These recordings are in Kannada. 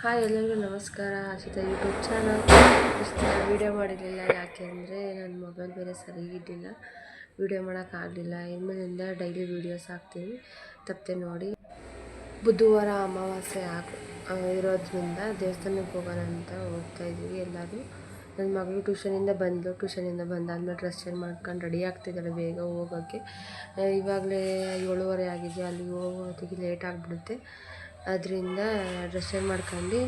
ಹಾಯ್ ಎಲ್ಲರಿಗೂ ನಮಸ್ಕಾರ. ಆಶಿತಾ ಯೂಟ್ಯೂಬ್ ಚಾನಲ್ ಇಷ್ಟು ವೀಡಿಯೋ ಮಾಡಿರಲಿಲ್ಲ. ಯಾಕೆ ಅಂದರೆ ನನ್ನ ಮೊಬೈಲ್ ಬೇರೆ ಸರಿಗಿದ್ದಿಲ್ಲ ವೀಡಿಯೋ ಮಾಡೋಕ್ಕಾಗಲಿಲ್ಲ ಇನ್ಮೇಲಿಂದ ಡೈಲಿ ವೀಡಿಯೋಸ್ ಹಾಕ್ತೀನಿ. ತಪ್ಪದೆ ನೋಡಿ. ಬುಧವಾರ ಅಮಾವಾಸ್ಯೆ ಆಗ ಇರೋದ್ರಿಂದ ದೇವಸ್ಥಾನಕ್ಕೆ ಹೋಗೋಣ ಅಂತ ಹೋಗ್ತಾ ಇದ್ದೀವಿ ಎಲ್ಲರೂ ನನ್ನ ಮಗಳು ಟ್ಯೂಷನಿಂದ ಬಂದಳು ಟ್ಯೂಷನಿಂದ ಬಂದಾದ್ಮೇಲೆ ಡ್ರೆಸ್ ಚೇಂಜ್ ಮಾಡ್ಕೊಂಡು ರೆಡಿ ಆಗ್ತಿದ್ದಾಳೆ ಬೇಗ ಹೋಗೋಕ್ಕೆ ಇವಾಗಲೇ ಏಳುವರೆ ಆಗಿದೆ ಅಲ್ಲಿಗೆ ಹೋಗೋದಕ್ಕೆ ಲೇಟ್ ಆಗಿಬಿಡುತ್ತೆ. ಅದರಿಂದ ಡ್ರೆಸ್ ಮಾಡ್ಕೊಂಡು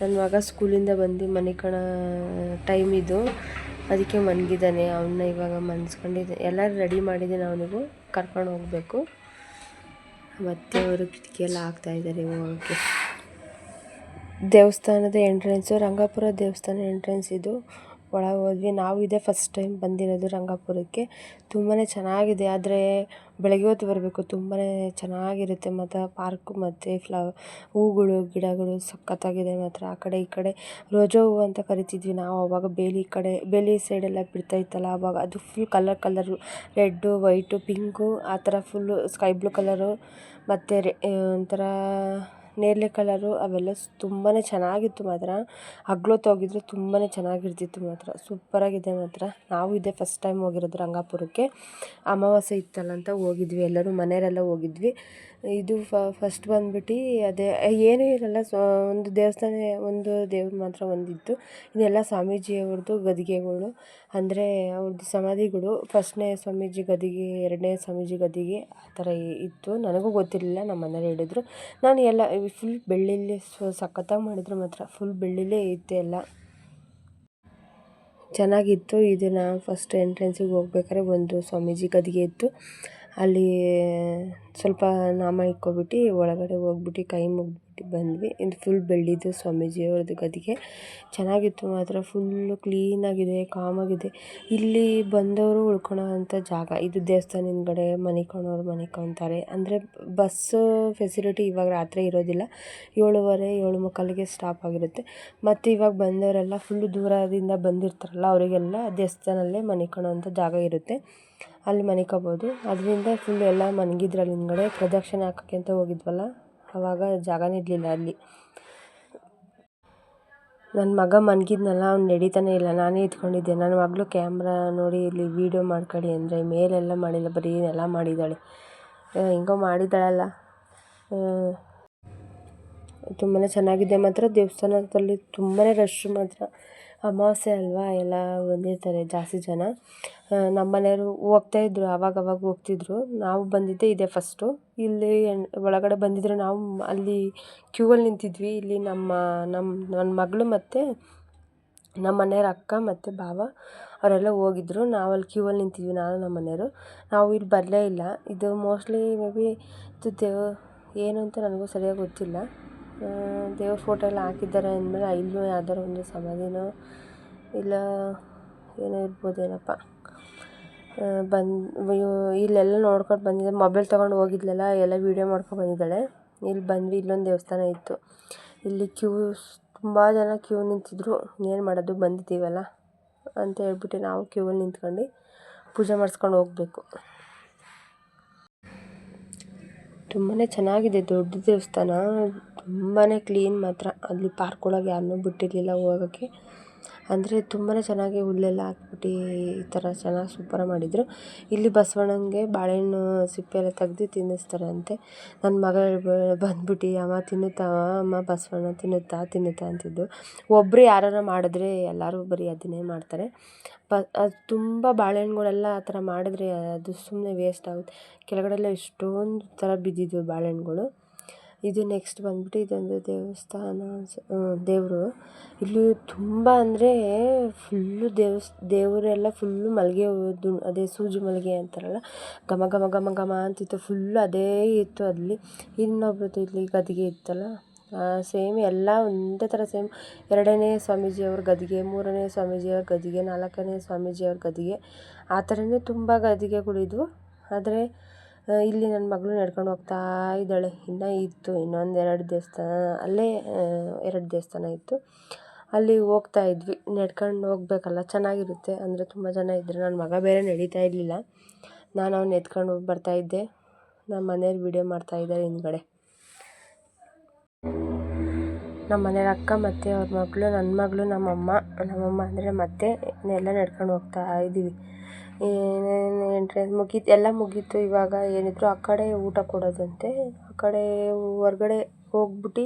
ನನ್ನ ಮಗ ಸ್ಕೂಲಿಂದ ಬಂದು ಮನೆ ಕಣ ಟೈಮ್ ಇದು. ಅದಕ್ಕೆ ಮನ್ಗಿದ್ದಾನೆ. ಅವನ್ನ ಇವಾಗ ಮನ್ಸ್ಕೊಂಡಿದ್ದೆ. ಎಲ್ಲರೂ ರೆಡಿ ಮಾಡಿದ್ದೀನಿ ಅವನಿಗೂ. ಕರ್ಕೊಂಡು ಹೋಗಬೇಕು. ಮತ್ತು ಅವರು ಕಿಟಕಿ ಎಲ್ಲ ಹಾಕ್ತಾಯಿದ್ದಾರೆ ಹೋಗೋಕ್ಕೆ ದೇವಸ್ಥಾನದ ಎಂಟ್ರೆನ್ಸು ರಂಗಾಪುರ ದೇವಸ್ಥಾನ ಎಂಟ್ರೆನ್ಸ್ ಇದು. ಒಳಗೆ ಹೋದ್ವಿ. ನಾವು ಇದೇ ಫಸ್ಟ್ ಟೈಮ್ ಬಂದಿರೋದು ರಂಗಾಪುರಕ್ಕೆ. ತುಂಬಾ ಚೆನ್ನಾಗಿದೆ. ಆದರೆ ಬೆಳಗ್ಗೆ ಹೊತ್ತು ಬರಬೇಕು. ತುಂಬಾ ಚೆನ್ನಾಗಿರುತ್ತೆ ಮತ್ತು ಪಾರ್ಕು ಮತ್ತು ಫ್ಲವ ಹೂಗಳು, ಗಿಡಗಳು ಸಖತ್ತಾಗಿದೆ ಮಾತ್ರ. ಆ ಕಡೆ ಈ ಕಡೆ ರೋಜಾ ಹೂವು ಅಂತ ಕರಿತಿದ್ವಿ ನಾವು. ಅವಾಗ ಬೇಲಿ ಕಡೆ, ಬೇಲಿ ಸೈಡೆಲ್ಲ ಬಿಡ್ತಾ ಇತ್ತಲ್ಲ. ಆವಾಗ ಅದು full colour colour red white pink ಆ ಥರ ಫುಲ್ಲು ಸ್ಕೈ ಬ್ಲೂ ಕಲರು ಮತ್ತು ರೆ ಒಂಥರ ನೇರಳೆ ಕಲರು ಅವೆಲ್ಲ ತುಂಬಾ ಚೆನ್ನಾಗಿತ್ತು ಮಾತ್ರ. ಹಗ್ಲೊತ್ತು ಹೋಗಿದ್ರೆ ತುಂಬಾ ಚೆನ್ನಾಗಿರ್ತಿತ್ತು ಮಾತ್ರ. ಸೂಪರಾಗಿದೆ ಮಾತ್ರ. ನಾವು ಇದೇ ಫಸ್ಟ್ ಟೈಮ್ ಹೋಗಿರೋದು ರಂಗಾಪುರಕ್ಕೆ. ಅಮಾವಾಸ್ಯೆ ಇತ್ತಲ್ಲ ಅಂತ ಹೋಗಿದ್ವಿ. ಎಲ್ಲರೂ ಮನೆಯವರೆಲ್ಲ ಹೋಗಿದ್ವಿ. ಇದು ಫಸ್ಟ್ ಬಂದ್ಬಿಟ್ಟು ಅದೇ, ಏನೂ ಇರಲ್ಲ ಒಂದು ದೇವಸ್ಥಾನ, ಒಂದು ದೇವ್ರು ಮಾತ್ರ ಒಂದಿತ್ತು. ಇದೆಲ್ಲ ಸ್ವಾಮೀಜಿಯವ್ರದ್ದು ಗದಿಗೆಗಳು. ಅಂದರೆ ಅವ್ರದ್ದು ಸಮಾಧಿಗಳು. ಫಸ್ಟ್ನೇ ಸ್ವಾಮೀಜಿ ಗದಿಗೆ, ಎರಡನೇ ಸ್ವಾಮೀಜಿ ಗದಿಗೆ ಆ ಥರ ಇತ್ತು. ನನಗೂ ಗೊತ್ತಿರಲಿಲ್ಲ, ನಮ್ಮ ಮನೇಲಿ ಹೇಳಿದ್ರು. ನಾನು ಎಲ್ಲ ಫುಲ್ ಬೆಳ್ಳಿಲಿ ಸಖತ್ತಾಗಿ ಮಾಡಿದ್ರು ಮಾತ್ರ ಫುಲ್ ಬೆಳ್ಳಿಲೇ ಇತ್ತು ಎಲ್ಲ. ಚೆನ್ನಾಗಿತ್ತು. ಇದನ್ನು ಫಸ್ಟ್ ಎಂಟ್ರೆನ್ಸಿಗೆ ಹೋಗ್ಬೇಕಾದ್ರೆ ಒಂದು ಸ್ವಾಮೀಜಿ ಗದಿಗೆ ಇತ್ತು. ಅಲ್ಲಿ ಸ್ವಲ್ಪ ನಾಮ ಇಟ್ಕೊಬಿಟ್ಟು ಒಳಗಡೆ ಹೋಗ್ಬಿಟ್ಟು ಕೈ ಮುಗ್ಬಿಟ್ಟು ಬಂದ್ವಿ. ಇದು ಫುಲ್ ಬೆಳ್ಳಿದು ಸ್ವಾಮೀಜಿಯವ್ರದ್ದು ಗದಿಗೆ ಚೆನ್ನಾಗಿತ್ತು ಮಾತ್ರ. ಫುಲ್ಲು ಕ್ಲೀನಾಗಿದೆ ಕಾಮಾಗಿದೆ ಇಲ್ಲಿ ಬಂದವರು ಉಳ್ಕೊಳೋ ಅಂಥ ಜಾಗ. ಇದು ದೇವಸ್ಥಾನ ಹಿಂದ್ಗಡೆ ಮನಿಕೊಳೋರು ಮನಿಕೊತಾರೆ ಅಂದರೆ ಬಸ್ಸು ಫೆಸಿಲಿಟಿ ಇವಾಗ ರಾತ್ರಿ ಇರೋದಿಲ್ಲ. ಏಳುವರೆ, ಏಳು ಮುಕ್ಕಾಲಿಗೆ ಸ್ಟಾಪ್ ಆಗಿರುತ್ತೆ. ಮತ್ತು ಇವಾಗ ಬಂದವರೆಲ್ಲ ಫುಲ್ಲು ದೂರದಿಂದ ಬಂದಿರ್ತಾರಲ್ಲ, ಅವರಿಗೆಲ್ಲ ದೇವಸ್ಥಾನಲ್ಲೇ ಮನಿಕೊಳೋ ಜಾಗ ಇರುತ್ತೆ. ಅಲ್ಲಿ ಮನಿಕೋಬೋದು. ಅದರಿಂದ ಫುಲ್ ಎಲ್ಲ ಮನಗಿದ್ರು ಅಲ್ಲಿ ಹಿಂದ್ಗಡೆ ಪ್ರದಕ್ಷಿಣೆ ಅಂತ ಹೋಗಿದ್ವಲ್ಲ ಆವಾಗ ಜಾಗನೇ ಇರಲಿಲ್ಲ ಅಲ್ಲಿ. ನನ್ನ ಮಗ ಮನ್ಗಿದ್ನಲ್ಲ, ಅವ್ನು ನಡೀತಾನೆ ಇಲ್ಲ. ನಾನೇ ಇದ್ಕೊಂಡಿದ್ದೆ. ನನ್ನ ಮಗಳು ಕ್ಯಾಮ್ರಾ ನೋಡಿ ಇಲ್ಲಿ ವೀಡಿಯೋ ಮಾಡ್ಕೊಳ್ಳಿ ಅಂದರೆ ಮೇಲೆಲ್ಲ ಮಾಡಿಲ್ಲ, ಬರೀ ಎಲ್ಲ ಮಾಡಿದ್ದಾಳೆ. ಹೆಂಗೋ ಮಾಡಿದ್ದಾಳಲ್ಲ. ತುಂಬಾ ಚೆನ್ನಾಗಿದೆ ಮಾತ್ರ. ದೇವಸ್ಥಾನದಲ್ಲಿ ತುಂಬಾ ರಶ್ ಮಾತ್ರ. ಅಮಾವಾಸ್ಯೆ ಅಲ್ವಾ, ಎಲ್ಲ ಬಂದಿರ್ತಾರೆ ಜಾಸ್ತಿ ಜನ. ನಮ್ಮ ಮನೆಯವರು ಹೋಗ್ತಾ ಇದ್ದರು ಆವಾಗವಾಗ ಹೋಗ್ತಿದ್ರು. ನಾವು ಬಂದಿದ್ದೆ ಇದೇ ಫಸ್ಟು ಇಲ್ಲಿ ಒಳಗಡೆ ಬಂದಿದ್ರು ನಾವು ಅಲ್ಲಿ ಕ್ಯೂವಲ್ಲಿ ನಿಂತಿದ್ವಿ. ಇಲ್ಲಿ ನಮ್ಮ ನಮ್ಮ ನನ್ನ ಮಗಳು ಮತ್ತು ನಮ್ಮ ಮನೆಯವ್ರ ಅಕ್ಕ ಮತ್ತು ಭಾವ ಅವರೆಲ್ಲ ಹೋಗಿದ್ರು. ನಾವು ಅಲ್ಲಿ ಕ್ಯೂವಲ್ಲಿ ನಿಂತಿದ್ವಿ, ನಾನು, ನಮ್ಮ ಮನೆಯವರು. ನಾವು ಇಲ್ಲಿ ಬರಲೇ ಇಲ್ಲ. ಇದು ಮೋಸ್ಟ್ಲಿ ಮೇ ಬಿ ಇದು ದೇವ, ಏನು ಅಂತ ನನಗೂ ಸರಿಯಾಗಿ ಗೊತ್ತಿಲ್ಲ. ದೇವ್ರ ಫೋಟೋ ಎಲ್ಲ ಹಾಕಿದ್ದಾರೆ ಅಂದಮೇಲೆ ಇಲ್ಲೂ ಯಾವ್ದಾರು ಒಂದು ಸಮಾಧಿನೋ, ಇಲ್ಲ, ಏನೋ ಇರ್ಬೋದೇನಪ್ಪ. ಬಂದು ಇಲ್ಲೆಲ್ಲ ನೋಡ್ಕೊಂಡು ಬಂದಿದ್ದೆ. ಮೊಬೈಲ್ ತೊಗೊಂಡು ಹೋಗಿದ್ಲಲ್ಲ, ಎಲ್ಲ ವೀಡಿಯೋ ಮಾಡ್ಕೊಂಡು ಬಂದಿದ್ದಾಳೆ. ಇಲ್ಲಿ ಬಂದ್ವಿ, ಇಲ್ಲೊಂದು ದೇವಸ್ಥಾನ ಇತ್ತು. ಇಲ್ಲಿ ಕ್ಯೂ ತುಂಬ ಜನ ಕ್ಯೂ ನಿಂತಿದ್ರು. ಏನು ಮಾಡೋದು, ಬಂದಿದ್ದೀವಲ್ಲ ಅಂತ ಹೇಳ್ಬಿಟ್ಟು ನಾವು ಕ್ಯೂವಲ್ಲಿ ನಿಂತ್ಕೊಂಡು ಪೂಜೆ ಮಾಡಿಸ್ಕೊಂಡು ಹೋಗಬೇಕು. ತುಂಬಾ ಚೆನ್ನಾಗಿದೆ, ದೊಡ್ಡ ದೇವಸ್ಥಾನ. ತುಂಬಾ ಕ್ಲೀನ್ ಮಾತ್ರ. ಅಲ್ಲಿ ಪಾರ್ಕ್ ಒಳಗೆ ಯಾರನ್ನೂ ಬಿಟ್ಟಿರಲಿಲ್ಲ ಹೋಗೋಕ್ಕೆ. ಅಂದರೆ ತುಂಬಾ ಚೆನ್ನಾಗಿ ಹುಲ್ಲೆಲ್ಲ ಹಾಕ್ಬಿಟ್ಟು ಈ ಥರ ಚೆನ್ನಾಗಿ ಸೂಪರಾಗಿ ಮಾಡಿದರು. ಇಲ್ಲಿ ಬಸವಣ್ಣಂಗೆ ಬಾಳೆಹಣ್ಣು ಸಿಪ್ಪೆ ಎಲ್ಲ ತೆಗ್ದು ತಿನ್ನಿಸ್ತಾರಂತೆ. ನನ್ನ ಮಗ ಬಂದ್ಬಿಟ್ಟು, ಅಮ್ಮ, ತಿನ್ನುತ್ತಾ, ಅಮ್ಮ, ಬಸವಣ್ಣ, ತಿನ್ನುತ್ತಾ ತಿನ್ನುತ್ತಾ, ಅಂತಿದ್ದು. ಒಬ್ಬರು ಯಾರಾರು ಮಾಡಿದ್ರೆ ಎಲ್ಲರೂ ಬರೀ ಅದನ್ನೇ ಮಾಡ್ತಾರೆ. ಬ ಅದು ತುಂಬ ಬಾಳೆಹಣ್ಣುಗಳೆಲ್ಲ ಆ ಥರ ಮಾಡಿದ್ರೆ ಅದು ಸುಮ್ಮನೆ ವೇಸ್ಟ್ ಆಗುತ್ತೆ. ಕೆಳಗಡೆ ಎಲ್ಲ ಎಷ್ಟೊಂದು ಥರ ಬಿದ್ದಿದ್ದವು ಬಾಳೆಹಣ್ಗಳು ಇದು ನೆಕ್ಸ್ಟ್ ಬಂದ್ಬಿಟ್ಟು ಇದೊಂದು ದೇವಸ್ಥಾನ ದೇವರು. ಇಲ್ಲಿ ತುಂಬ ಅಂದರೆ ಫುಲ್ಲು ದೇವಸ್, ದೇವರೆಲ್ಲ ಫುಲ್ಲು ಮಲ್ಲಿಗೆ ಹೂವದ್ದು ಅದೇ ಸೂಜಿ ಮಲ್ಲಿಗೆ ಅಂತಾರಲ್ಲ? ಘಮ ಘಮ ಘಮ ಘಮ ಅಂತಿತ್ತು, ಫುಲ್ಲು ಅದೇ ಇತ್ತು ಅಲ್ಲಿ. ಇನ್ನೊಬ್ರದ್ದು ಇಲ್ಲಿ ಗದಿಗೆ ಇತ್ತಲ್ಲ? ಸೇಮ್ ಎಲ್ಲ ಒಂದೇ ಥರ ಸೇಮ್. ಎರಡನೇ ಸ್ವಾಮೀಜಿಯವ್ರ ಗದಿಗೆ, ಮೂರನೇ ಸ್ವಾಮೀಜಿಯವ್ರ ಗದಿಗೆ, ನಾಲ್ಕನೇ ಸ್ವಾಮೀಜಿಯವ್ರ ಗದಿಗೆ. ಆ ಥರನೇ ತುಂಬ ಗದಿಗೆಗಳಿದ್ವು. ಆದರೆ ಇಲ್ಲಿ ನನ್ನ ಮಗಳು ನಡ್ಕೊಂಡು ಹೋಗ್ತಾ ಇದ್ದಾಳೆ. ಇನ್ನೂ ಇತ್ತು, ಇನ್ನೊಂದು ಎರಡು ದೇವಸ್ಥಾನ, ಅಲ್ಲೇ ಎರಡು ದೇವಸ್ಥಾನ ಇತ್ತು. ಅಲ್ಲಿ ಹೋಗ್ತಾ ಇದ್ವಿ. ನಡ್ಕೊಂಡು ಹೋಗ್ಬೇಕಲ್ಲ, ಚೆನ್ನಾಗಿರುತ್ತೆ. ಅಂದರೆ ತುಂಬ ಜನ ಇದ್ದರು ನನ್ನ ಮಗ ಬೇರೆ ನಡೀತಾ ಇರಲಿಲ್ಲ. ನಾನು ಅವ್ನು ಎತ್ಕೊಂಡು ಹೋಗಿ ಬರ್ತಾಯಿದ್ದೆ ನಮ್ಮ ಮನೆಯವ್ರು ವೀಡಿಯೋ ಮಾಡ್ತಾಯಿದ್ದಾರೆ ಹಿಂದ್ಗಡೆ. ನಮ್ಮ ಮನೆಯವ್ರ ಅಕ್ಕ ಮತ್ತು ಅವ್ರ ಮಗಳು ನನ್ನ ಮಗಳು, ನಮ್ಮಮ್ಮ ನಮ್ಮಮ್ಮ ಅಂದರೆ ಮತ್ತೆ ಎಲ್ಲ ನಡ್ಕೊಂಡು ಹೋಗ್ತಾ ಇದ್ದೀವಿ ಎಂಟ್ರೆನ್ಸ್ ಮುಗೀತು, ಎಲ್ಲ ಮುಗೀತು. ಇವಾಗ ಏನಿದ್ರು ಆ ಕಡೆ ಊಟ ಕೊಡೋದಂತೆ. ಆ ಕಡೆ ಹೊರ್ಗಡೆ ಹೋಗ್ಬಿಟ್ಟು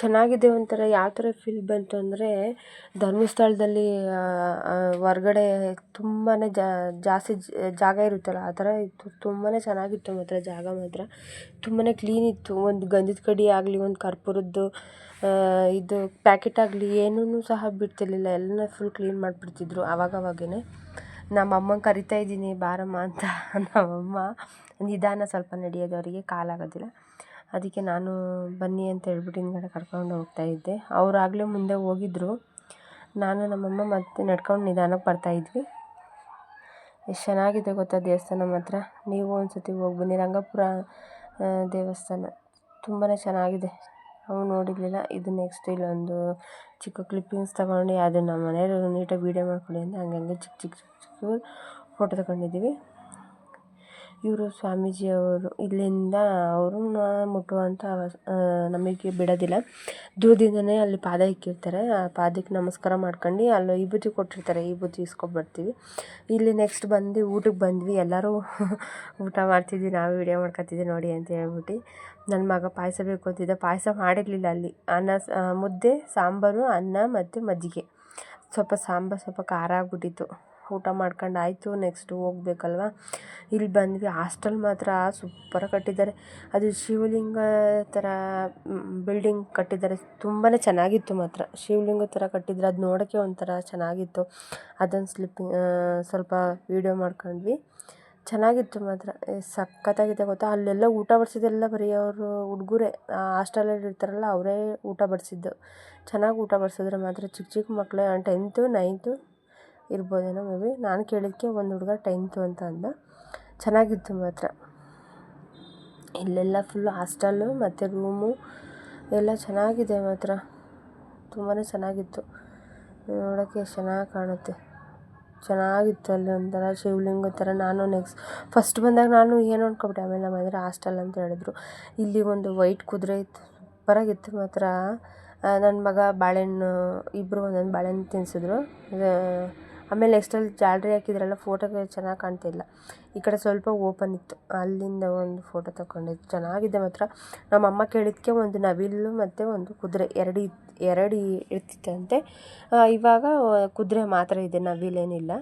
ಚೆನ್ನಾಗಿದೆ ಒಂಥರ. ಯಾವ ಥರ ಫೀಲ್ ಬಂತು ಅಂದರೆ, ಧರ್ಮಸ್ಥಳದಲ್ಲಿ ಹೊರ್ಗಡೆ ತುಂಬಾ ಜಾಸ್ತಿ ಜಾಗ ಇರುತ್ತಲ್ಲ, ಆ ಥರ ಇತ್ತು. ತುಂಬಾ ಚೆನ್ನಾಗಿತ್ತು ಮಾತ್ರ ಜಾಗ ಮಾತ್ರ. ತುಂಬಾ ಕ್ಲೀನ್ ಇತ್ತು. ಒಂದು ಗಂಧದ ಕಡಿ ಆಗಲಿ, ಒಂದು ಕರ್ಪೂರದ್ದು ಇದು ಪ್ಯಾಕೆಟ್ ಆಗಲಿ ಏನೂ ಸಹ ಬಿಡ್ತಿರ್ಲಿಲ್ಲ. ಎಲ್ಲ ಫುಲ್ ಕ್ಲೀನ್ ಮಾಡಿಬಿಡ್ತಿದ್ರು ಆವಾಗವಾಗೇ ನಮ್ಮ ಅಮ್ಮಂಗೆ ಕರಿತಾ ಇದ್ದೀನಿ, ಬಾರಮ್ಮ ಅಂತ ನಮ್ಮಮ್ಮ ನಿಧಾನ ಸ್ವಲ್ಪ ನಡೆಯೋದು ಅವರಿಗೆ ಕಾಲಾಗೋದಿಲ್ಲ. ಅದಕ್ಕೆ ನಾನು ಬನ್ನಿ ಅಂತ ಹೇಳ್ಬಿಟ್ಟು ಹಿಂದ್ಗಡೆ ಕರ್ಕೊಂಡು ಹೋಗ್ತಾ ಇದ್ದೆ. ಅವ್ರು ಆಗಲೇ ಮುಂದೆ ಹೋಗಿದ್ರು. ನಾನು ನಮ್ಮಮ್ಮ ಮತ್ತೆ ನಡ್ಕೊಂಡು ನಿಧಾನಕ್ಕೆ ಬರ್ತಾಯಿದ್ವಿ ಎಷ್ಟು ಚೆನ್ನಾಗಿದೆ ಗೊತ್ತಾ ದೇವಸ್ಥಾನ ಮಾತ್ರ. ನೀವು ಒಂದು ಸತಿ ಹೋಗಿ ಬನ್ನಿ. ರಂಗಪುರ ದೇವಸ್ಥಾನ ತುಂಬಾ ಚೆನ್ನಾಗಿದೆ. ನಾವು ನೋಡಿರಲಿಲ್ಲ. ಇದು ನೆಕ್ಸ್ಟ್ ಇಲ್ಲೊಂದು ಚಿಕ್ಕ ಕ್ಲಿಪ್ಪಿಂಗ್ಸ್ ತಗೊಂಡು ಅದನ್ನು ನಮ್ಮ ಮನೆಯವರು ನೀಟಾಗಿ ವೀಡಿಯೋ ಮಾಡ್ಕೊಳ್ಳಿ ಅಂತ ಹಂಗಂಗೆ ಚಿಕ್ಕ ಚಿಕ್ಕ ಚಿಕ್ಕ ಚಿಕ್ಕ ಫೋಟೋ ತಗೊಂಡಿದ್ದೀವಿ. ಇವರು ಸ್ವಾಮೀಜಿಯವರು ಇಲ್ಲಿಂದ ಅವ್ರನ್ನ ಮುಟ್ಟುವಂಥ ನಮಗೆ ಬಿಡೋದಿಲ್ಲ. ದೂರದಿಂದನೇ ಅಲ್ಲಿ ಪಾದ ಇಕ್ಕಿರ್ತಾರೆ. ಆ ಪಾದಕ್ಕೆ ನಮಸ್ಕಾರ ಮಾಡ್ಕೊಂಡು ಅಲ್ಲಿ ವಿಭೂತಿ ಕೊಟ್ಟಿರ್ತಾರೆ. ವಿಭೂತಿ ಇಸ್ಕೊಂಬರ್ತೀವಿ ಇಲ್ಲಿ ನೆಕ್ಸ್ಟ್ ಬಂದು ಊಟಕ್ಕೆ ಬಂದ್ವಿ. ಎಲ್ಲರೂ ಊಟ ಮಾಡ್ತಿದ್ವಿ. ನಾವು ವೀಡಿಯೋ ಮಾಡ್ಕೊತಿದ್ವಿ ನೋಡಿ ಅಂತ ಹೇಳ್ಬಿಟ್ಟು. ನನ್ನ ಮಗ ಪಾಯಸ ಬೇಕು ಅಂತಿದ್ದ, ಪಾಯಸ ಮಾಡಿರಲಿಲ್ಲ ಅಲ್ಲಿ. ಅನ್ನ ಮುದ್ದೆ, ಸಾಂಬಾರು, ಅನ್ನ ಮತ್ತು ಮಜ್ಜಿಗೆ. ಸ್ವಲ್ಪ ಸಾಂಬಾರು ಸ್ವಲ್ಪ ಖಾರ ಆಗ್ಬಿಟ್ಟಿತ್ತು. ಊಟ ಮಾಡ್ಕೊಂಡು ಆಯಿತು ನೆಕ್ಸ್ಟು ಹೋಗ್ಬೇಕಲ್ವ? ಇಲ್ಲಿ ಬಂದ್ವಿ, ಹಾಸ್ಟೆಲ್ ಮಾತ್ರ ಸೂಪರಾಗಿ ಕಟ್ಟಿದ್ದಾರೆ. ಅದು ಶಿವಲಿಂಗ ಥರ ಬಿಲ್ಡಿಂಗ್ ಕಟ್ಟಿದ್ದಾರೆ. ತುಂಬಾ ಚೆನ್ನಾಗಿತ್ತು ಮಾತ್ರ. ಶಿವಲಿಂಗ ಥರ ಕಟ್ಟಿದ್ರೆ ಅದು ನೋಡೋಕ್ಕೆ ಒಂಥರ ಚೆನ್ನಾಗಿತ್ತು. ಅದನ್ನು ಸ್ಲಿಪ್ಪಿಂಗ್ ಸ್ವಲ್ಪ ವೀಡಿಯೋ ಮಾಡ್ಕೊಂಡ್ವಿ. ಚೆನ್ನಾಗಿತ್ತು ಮಾತ್ರ. ಸಖತ್ತಾಗಿದೆ ಗೊತ್ತಾ? ಅಲ್ಲೆಲ್ಲ ಊಟ ಬಡಿಸಿದ್ದೆಲ್ಲ ಬರೀ ಅವರು ಹುಡುಗರೇ. ಹಾಸ್ಟೆಲಲ್ಲಿ ಇರ್ತಾರಲ್ಲ, ಅವರೇ ಊಟ ಬಡಿಸಿದ್ದು. ಚೆನ್ನಾಗಿ ಊಟ ಬಡಿಸಿದ್ರೆ ಮಾತ್ರ ಚಿಕ್ಕ ಚಿಕ್ಕ ಮಕ್ಕಳೇ ಟೆಂತು ನೈನ್ತು ಇರ್ಬೋದೇನೋ ಮೇ ಬಿ ನಾನು ಕೇಳಿದ್ದಕ್ಕೆ ಒಂದು ಹುಡುಗ ಟೆಂತು ಅಂತ ಅಂದ. ಚೆನ್ನಾಗಿತ್ತು ಮಾತ್ರ. ಇಲ್ಲೆಲ್ಲ ಫುಲ್ ಹಾಸ್ಟೆಲ್ಲು ಮತ್ತು ರೂಮು ಎಲ್ಲ ಚೆನ್ನಾಗಿದೆ ಮಾತ್ರ. ತುಂಬಾ ಚೆನ್ನಾಗಿತ್ತು. ನೋಡೋಕ್ಕೆ ಚೆನ್ನಾಗಿ ಕಾಣುತ್ತೆ. ಚೆನ್ನಾಗಿತ್ತು ಅಲ್ಲಿ ಒಂಥರ ಶಿವಲಿಂಗ ಥರ ನಾನು ನೆಕ್ಸ್ಟ್ ಫಸ್ಟ್ ಬಂದಾಗ ನಾನು ಏನು ಅಂದ್ಕೊಂಬಿಟ್ಟೆ ಆಮೇಲೆ ನಮ್ಮ ಮನೆಯವ್ರು ಹಾಸ್ಟೆಲ್ ಅಂತ ಹೇಳಿದ್ರು. ಇಲ್ಲಿ ಒಂದು ವೈಟ್ ಕುದುರೆ ಇತ್ತು ಸೂಪರಾಗಿತ್ತು ಮಾತ್ರ. ನನ್ನ ಮಗ ಬಾಳೆಹಣ್ಣು ಇಬ್ಬರು ಒಂದೊಂದು ಬಾಳೆಹಣ್ಣು ತಿನ್ನಿಸಿದ್ರು ಆಮೇಲೆ ನೆಕ್ಸ್ಟಲ್ಲಿ ಜಾಲ್ರಿ ಹಾಕಿದ್ರಲ್ಲ ಫೋಟೋ ಚೆನ್ನಾಗಿ ಕಾಣ್ತಿಲ್ಲ ಈ ಕಡೆ ಸ್ವಲ್ಪ ಓಪನ್ ಇತ್ತು, ಅಲ್ಲಿಂದ ಒಂದು ಫೋಟೋ ತಗೊಂಡಿದ್ದು. ಚೆನ್ನಾಗಿದೆ ಮಾತ್ರ. ನಮ್ಮ ಅಮ್ಮ ಕೇಳಿದ್ದಕ್ಕೆ ಒಂದು ನವಿಲು ಮತ್ತು ಒಂದು ಕುದುರೆ, ಎರಡು ಇತ್ತು. ಎರಡು ಇರ್ತಿತ್ತಂತೆ. ಇವಾಗ ಕುದುರೆ ಮಾತ್ರ ಇದೆ ನವಿಲೇನಿಲ್ಲ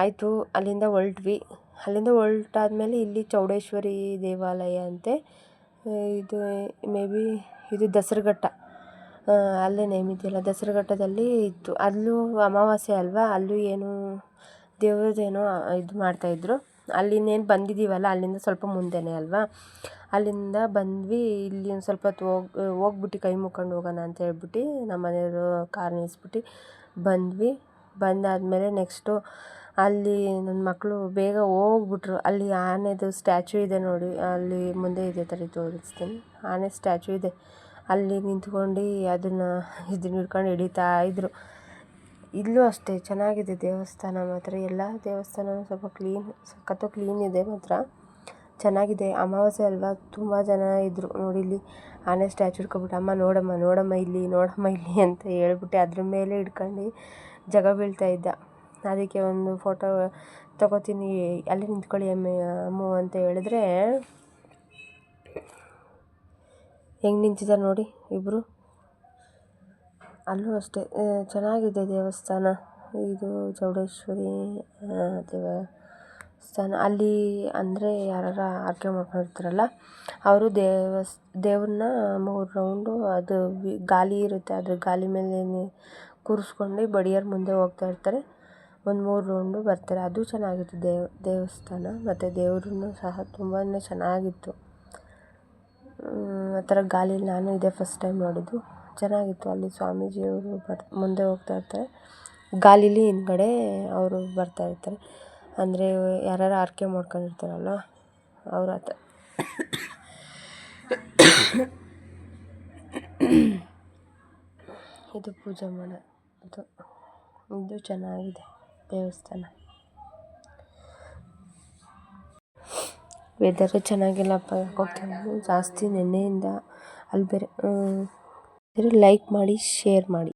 ಆಯಿತು, ಅಲ್ಲಿಂದ ಹೊರಟ್ವಿ. ಅಲ್ಲಿಂದ ಹೊರ್ಟಾದ್ಮೇಲೆ ಇಲ್ಲಿ ಚೌಡೇಶ್ವರಿ ದೇವಾಲಯ ಅಂತೆ. ಇದು ಮೇ ಬಿ ಇದು ದಸರಘಟ್ಟ. ಅಲ್ಲೇ ನೇಮ್ ಇದೆಯಲ್ಲ ದಸರಘಟ್ಟದಲ್ಲಿ ಇತ್ತು. ಅಲ್ಲೂ ಅಮಾವಾಸ್ಯೆ ಅಲ್ವಾ? ಅಲ್ಲೂ ಏನು ದೇವ್ರದ್ದೇನೋ ಇದು ಮಾಡ್ತಾಯಿದ್ರು ಅಲ್ಲಿ ಇನ್ನೇನು ಬಂದಿದ್ದೀವಲ್ಲ, ಅಲ್ಲಿಂದ ಸ್ವಲ್ಪ ಮುಂದೆಯೇ ಅಲ್ವಾ? ಅಲ್ಲಿಂದ ಬಂದ್ವಿ, ಇಲ್ಲಿ ಒಂದು ಸ್ವಲ್ಪ ಹೊತ್ತು ಹೋಗಿ, ಹೋಗ್ಬಿಟ್ಟು ಕೈ ಮುಕ್ಕೊಂಡು ಹೋಗೋಣ ಅಂತ ಹೇಳ್ಬಿಟ್ಟು ನಮ್ಮ ಮನೆಯವರು ಕಾರ್ ನಿಲ್ಲಿಸ್ಬಿಟ್ಟು ಬಂದ್ವಿ. ಬಂದಾದಮೇಲೆ ನೆಕ್ಸ್ಟು ಅಲ್ಲಿ ನನ್ನ ಮಕ್ಕಳು ಬೇಗ ಹೋಗ್ಬಿಟ್ರು. ಅಲ್ಲಿ ಆನೆದು ಸ್ಟ್ಯಾಚು ಇದೆ ನೋಡಿ, ಅಲ್ಲಿ ಮುಂದೆ ಇದೆ ಥರ ತೋರಿಸ್ತೀನಿ. ಆನೆ ಸ್ಟ್ಯಾಚು ಇದೆ. ಅಲ್ಲಿ ನಿಂತ್ಕೊಂಡು ಅದನ್ನು ಇದನ್ನ ಹಿಡ್ಕೊಂಡು ಹಿಡಿತಾ ಇದ್ದರು ಇಲ್ಲೂ ಅಷ್ಟೇ, ಚೆನ್ನಾಗಿದೆ ದೇವಸ್ಥಾನ ಮಾತ್ರ. ಎಲ್ಲ ದೇವಸ್ಥಾನವೂ ಸ್ವಲ್ಪ ಕ್ಲೀನ್ ಸಖತ್ತು ಕ್ಲೀನ್ ಇದೆ ಮಾತ್ರ. ಚೆನ್ನಾಗಿದೆ. ಅಮಾವಾಸ್ಯೆ ಅಲ್ವಾ? ತುಂಬ ಜನ ಇದ್ದರು ನೋಡಿ ಇಲ್ಲಿ ಆನೆ ಸ್ಟ್ಯಾಚು ಹಿಡ್ಕೊಬಿಟ್ಟು ಅಮ್ಮ, ನೋಡಮ್ಮ ನೋಡಮ್ಮ ಇಲ್ಲಿ ನೋಡಮ್ಮ ಇಲ್ಲಿ ಅಂತ ಹೇಳ್ಬಿಟ್ಟು ಅದ್ರ ಮೇಲೆ ಹಿಡ್ಕೊಂಡು ಜಗ ಬೀಳ್ತಾ ಇದ್ದ. ಅದಕ್ಕೆ ಒಂದು ಫೋಟೋ ತಗೋತೀನಿ. ಅಲ್ಲಿ ನಿಂತ್ಕೊಳ್ಳಿ ಅಮ್ಮ, ಅಮ್ಮು ಅಂತ ಹೇಳಿದ್ರೆ, ಹೆಂಗೆ ನಿಂತಿದ್ದಾರೆ ನೋಡಿ ಇಬ್ಬರು ಅಲ್ಲೂ ಅಷ್ಟೇ. ಚೆನ್ನಾಗಿದೆ ದೇವಸ್ಥಾನ. ಇದು ಚೌಡೇಶ್ವರಿ ದೇವಸ್ಥಾನ. ಅಲ್ಲಿ ಅಂದರೆ ಯಾರಾರು ಆರಕೆ ಮಾಡ್ಕೊಂಡಿರ್ತಾರಲ್ಲ, ಅವರು ದೇವಸ್, ದೇವ್ರನ್ನ ಮೂರು ರೌಂಡು ಅದು ಗಾಲಿ ಇರುತ್ತೆ. ಅದ್ರ ಗಾಲಿ ಮೇಲೆ ಕೂರಿಸ್ಕೊಂಡು ಬಡಿಯರ ಮುಂದೆ ಹೋಗ್ತಾ ಇರ್ತಾರೆ. ಒಂದು ಮೂರು ರೌಂಡು ಬರ್ತಾರೆ. ಅದು ಚೆನ್ನಾಗಿತ್ತು ದೇವ, ದೇವಸ್ಥಾನ. ಮತ್ತು ದೇವ್ರೂ ಸಹ ತುಂಬಾ ಚೆನ್ನಾಗಿತ್ತು. ಆ ಥರ ಗಾಲಿಲಿ ನಾನು ಇದೇ ಫಸ್ಟ್ ಟೈಮ್ ನೋಡಿದ್ದು. ಚೆನ್ನಾಗಿತ್ತು. ಅಲ್ಲಿ ಸ್ವಾಮೀಜಿಯವರು ಬರ್, ಮುಂದೆ ಹೋಗ್ತಾ ಇರ್ತಾರೆ. ಗಾಲೀಲಿ ಹಿಂದ್ಗಡೆ ಅವರು ಬರ್ತಾ ಇರ್ತಾರೆ. ಅಂದರೆ ಯಾರಾರು ಆರ್ಕೆ ಮಾಡ್ಕೊಂಡಿರ್ತಾರಲ್ಲ, ಅವ್ರ ಹತ್ರ. ಇದು ಪೂಜೆ ಮನೆ ಇದು ಇದು ಚೆನ್ನಾಗಿದೆ ದೇವಸ್ಥಾನ. ವೆದರು ಚೆನ್ನಾಗಿಲ್ಲಪ್ಪ. ಯಾಕೆ ಜಾಸ್ತಿ ನೆನ್ನೆಯಿಂದ, ಅಲ್ಲಿ ಬೇರೆ ಲೈಕ್ ಮಾಡಿ ಶೇರ್ ಮಾಡಿ.